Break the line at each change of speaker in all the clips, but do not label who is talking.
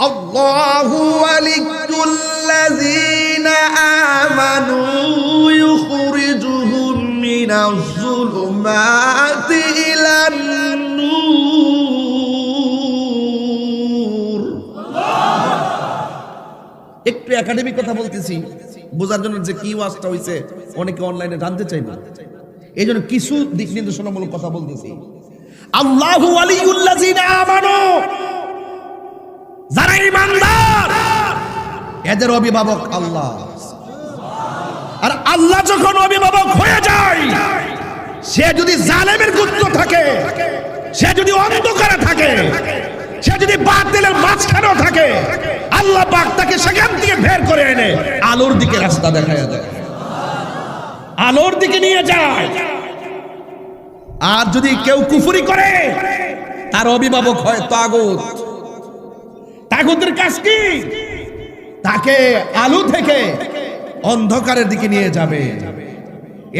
الله ولي الذين آمنوا يخرجهم من الظلمات إلى النور একটু একাডেমিক কথা বলতেছি বোঝার জন্য যে কি ওয়াজটা হয়েছে অনেকে অনলাইনে জানতে চাইবে এই জন্য কিছু দিক নির্দেশনামূলক কথা বলতেছি আল্লাহু আলিউল্লাযিনা আমানু ইমানদার। এদের অভিভাবক আল্লাহ। আর আল্লাহ যখন অভিভাবক হয়ে যায় সে যদি জালেমের গুপ্ত থাকে সে যদি অন্ধকারে থাকে সে যদি বাতিলের মাঝখানেও থাকে আল্লাহ পাক তাকে সেখান থেকে বের করে এনে আলোর দিকে রাস্তা দেখায় দেয়। আলোর দিকে নিয়ে যায়। আর যদি কেউ কুফুরি করে তার অভিভাবক হয় তাগুত। তাগুতের কাজ কি? তাকে আলু থেকে অন্ধকারের দিকে নিয়ে যাবে।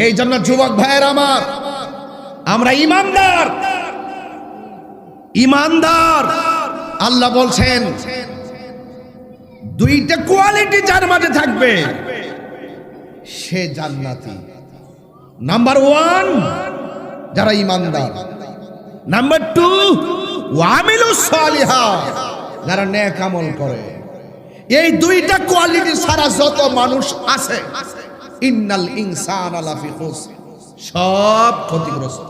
এই জন্য যুবক ভাইয়ের আমার, আমরা ইমানদার। ইমানদার, আল্লাহ বলছেন, দুইটা কোয়ালিটি যার মাঝে থাকবে, সে জান্নাতি। নাম্বার ওয়ান, যারা ইমানদার। নাম্বার টু ওয়ামিলু সালিহা। যারা ন্যাক আমল করে। এই দুইটা কোয়ালিটি সারা যত মানুষ আছে, ইন্নাল ইনসান আলাফি সব ক্ষতিগ্রস্ত।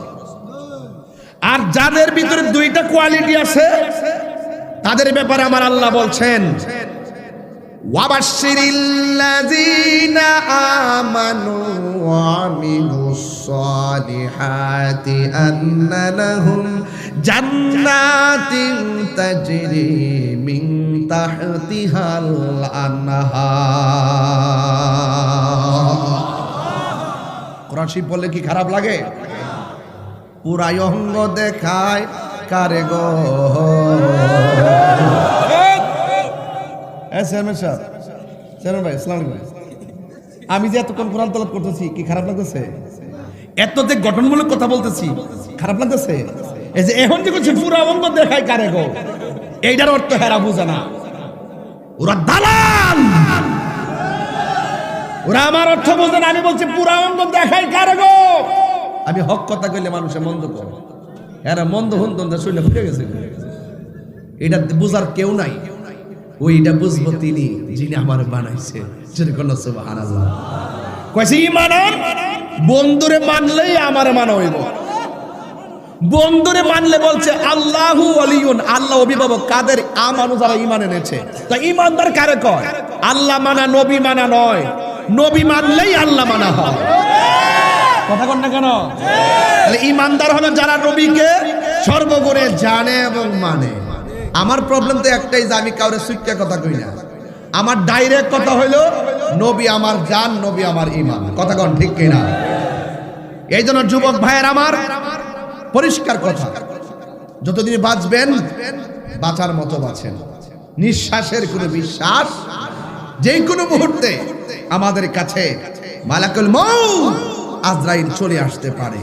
আর যাদের ভিতরে দুইটা কোয়ালিটি আছে, তাদের ব্যাপারে আমার আল্লাহ বলছেন ওয়াবাশিরিল্লাযীনা আমানু ওয়া আমিলু الصالحات أن لهم جنات تجري من تحتها الأنهار কোরআন শিব বললে কি খারাপ লাগে পুরাই অঙ্গ দেখায় কারে গো হ্যাঁ চেয়ারম্যান সাহেব চেয়ারম্যান ভাই ইসলাম আমি যে এতক্ষণ কোরআন তলব করতেছি কি খারাপ লাগতেছে এত যে গঠনমূলক কথা বলতেছি, খারাপ লাগতেছে? এই যে এখন যে করছে পুরা অঙ্গ দেখায় কারে গো? এইটার অর্থ হেরা বুঝে না। ওরা দালাল! ওরা আমার অর্থ বোঝে না, আমি বলছি পুরা অঙ্গ দেখাই কারে গো? আমি হক কথা কইলে মানুষে মন্দ করে। এরা মন্দ হুন তন্দা শুনে ফুটে গেছে। এটা বুঝার কেউ নাই। ওইটা বুঝব তিনি, যিনি আমার বানাইছে। কোন সুবহানাল্লাহ। কইছে, ইমানার বন্ধুরে মানলেই আমার মানা হইব। বন্ধুরে মানলে বলছে, আল্লাহু আলিউন আল্লাহ অভিভাবক, কাদের যারা ইমান এনেছে। তা ইমানদার কারে কয়? আল্লাহ মানা, নবী মানা নয়। নবী মানলেই আল্লাহ মানা হয়। কথা কন না কেন? তাহলে ইমানদার হলো যারা নবীকে সর্বগুণে জানে এবং মানে। আমার প্রবলেম তো একটাই যে আমি কাউরে সুইটটা কথা কই না। আমার ডাইরেক্ট কথা হইল নবী আমার জান, নবী আমার ইমান। কথা কন ঠিক কিনা? এই জন্য যুবক ভাইয়ের আমার পরিষ্কার কথা। যতদিন বাঁচবেন, বাঁচার মতো বাঁচেন। নিঃশ্বাসের কোনো বিশ্বাস যে কোনো মুহূর্তে আমাদের কাছে মালাকুল মৌ আজরাইল চলে আসতে পারে।